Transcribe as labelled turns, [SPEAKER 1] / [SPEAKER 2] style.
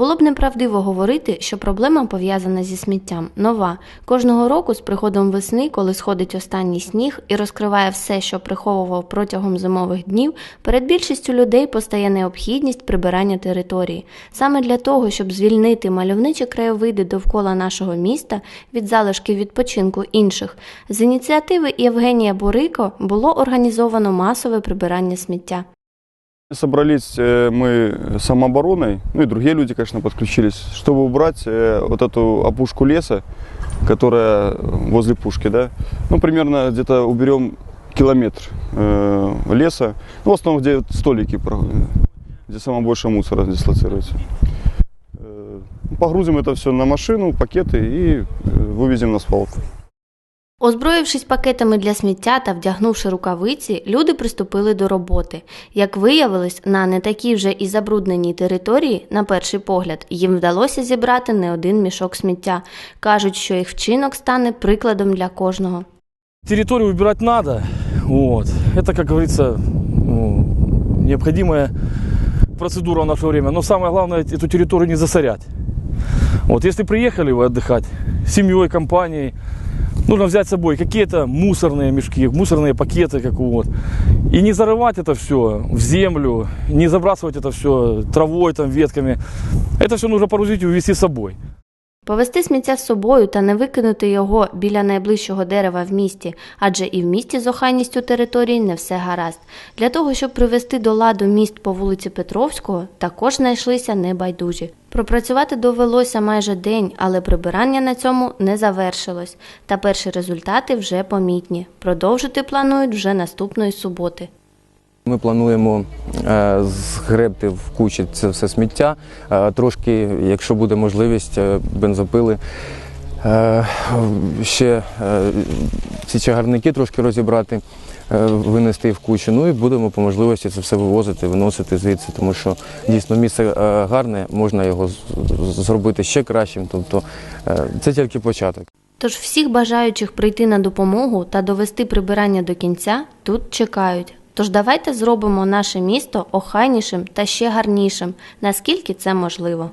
[SPEAKER 1] Було б неправдиво говорити, що проблема пов'язана зі сміттям нова. Кожного року з приходом весни, коли сходить останній сніг і розкриває все, що приховував протягом зимових днів, перед більшістю людей постає необхідність прибирання території. Саме для того, щоб звільнити мальовничі краєвиди довкола нашого міста від залишків відпочинку інших, з ініціативи Євгенія Бурико було організовано масове прибирання сміття.
[SPEAKER 2] Собрались э, мы самообороной, ну и другие люди, конечно, подключились, чтобы убрать э, вот эту опушку леса, которая возле пушки, да. Ну, примерно где-то уберем километр э, леса, ну, в основном, где столики, про- где самое больше мусора дислоцируется. Э, Погрузим это все на машину, пакеты и э, вывезем на свалку.
[SPEAKER 1] Озброївшись пакетами для сміття та вдягнувши рукавиці, люди приступили до роботи. Як виявилось, на не такій вже і забрудненій території, на перший погляд, їм вдалося зібрати не один мішок сміття. Кажуть, що їх вчинок стане прикладом для кожного.
[SPEAKER 3] Территорию убирать надо. Вот. Это, как говорится, ну, необходимая процедура в наше время. Но самое главное, эту территорию не засорять. Вот, если приехали вы отдыхать с семьей, компанией, нужно взять с собой какие-то мусорные мешки, мусорные пакеты, как вот. И не зарывать это все в землю, не забрасывать это все травой, там, ветками. Это все нужно порузить и увезти с собой.
[SPEAKER 1] Повести сміття з собою та не викинути його біля найближчого дерева в місті, адже і в місті з охайністю території не все гаразд. Для того, щоб привести до ладу міст по вулиці Петровського, також знайшлися небайдужі. Пропрацювати довелося майже день, але прибирання на цьому не завершилось. Та перші результати вже помітні. Продовжити планують вже наступної суботи.
[SPEAKER 4] Ми плануємо е, згребти в кучі це все сміття. Е, Трошки, якщо буде можливість, е, бензопили. Ще ці чагарники трошки розібрати, винести в кучу. Ну і будемо по можливості це все вивозити, виносити звідси, тому що дійсно місце гарне, можна його зробити ще кращим. Тобто це тільки початок.
[SPEAKER 1] Тож всіх бажаючих прийти на допомогу та довести прибирання до кінця тут чекають. Тож давайте зробимо наше місто охайнішим та ще гарнішим, наскільки це можливо.